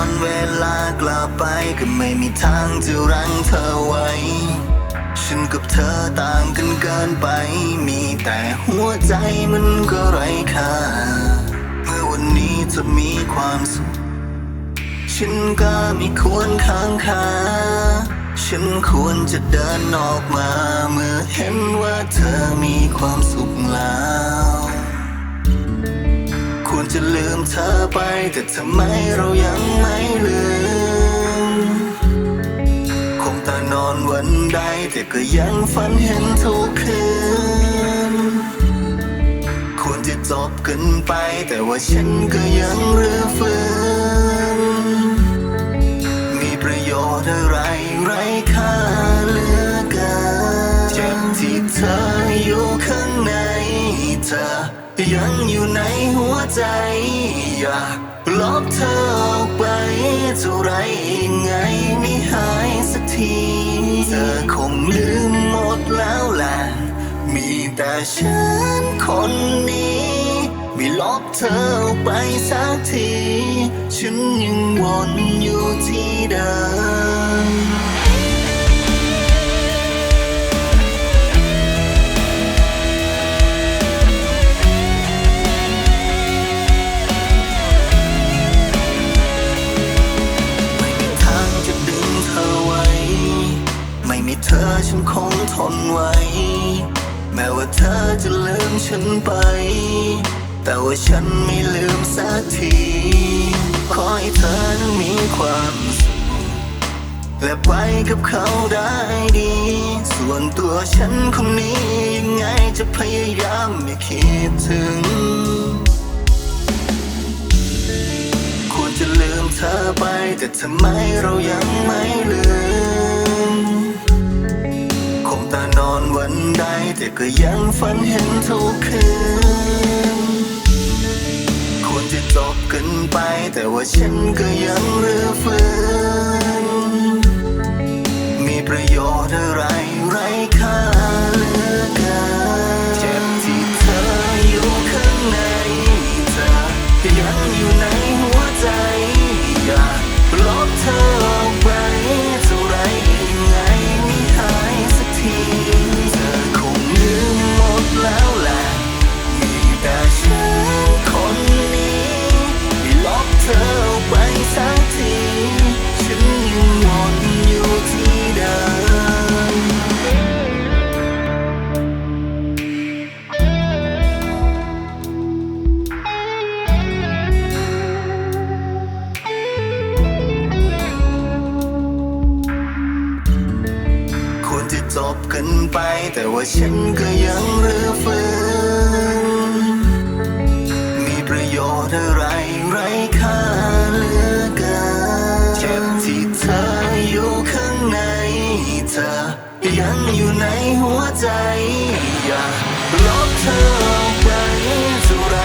้อนเวลากลับไปก็ไม่มีทางจะรั้งเธอไว้ ฉันกับเธอต่างกันเกินไป มีแต่หัวใจมันก็ไร้ค่า เมื่อวันนี้เธอมีความสุข ฉันก็ไม่ควรค้างคา ฉันควรจะเดินออกมา เมื่อเห็นว่าเธอมีความสุขแล้ว อไปแต่ทำไมเรายังไม่ลืม คงตานอนวันใดแต่ก็ยังฝันเห็นทุกคืน ควรจะจบกันไป แต่ว่าฉันก็ยังเรือฟื้น มีประโยชน์อะไรไร้ค่าเหลือเกินเจ็บที่เธออยู่ข้างในเธอ ยังอยู่ในหัวใจ อยากลบเธอออกไปเท่าไรยังไงไม่หายสักที เธอคงลืมหมดแล้วแหละมีแต่ฉันคนนี้ ไม่ลบเธอออกไปสักที ฉันยังวนอยู่ที่เดิม ฉันคงทนไว้ แม้ว่าเธอจะลืมฉันไป แต่ว่าฉันไม่ลืมสักที ขอให้เธอนั้นมีความสุขและไปกับเขาได้ดี ส่วนตัวฉันคนนี้ยังไงจะพยายามไม่คิดถึง ควรจะลืมเธอไปแต่ทำไมเรายังไม่ลืม ใด แต่ก็ยังฝันเห็นทุกคืนควรจะจบกันไป แต่ว่าฉันก็ยังร บกันไป แต่ว่าฉันก็ยังเรือฟื้นมีประโยชน์อะไรไร้ค่าเหลือเกินเจ็บที่เธออยู่ข้างในเธอ ยังอยู่ในหัวใจ อย่าลบเธอออกไปเท่าไร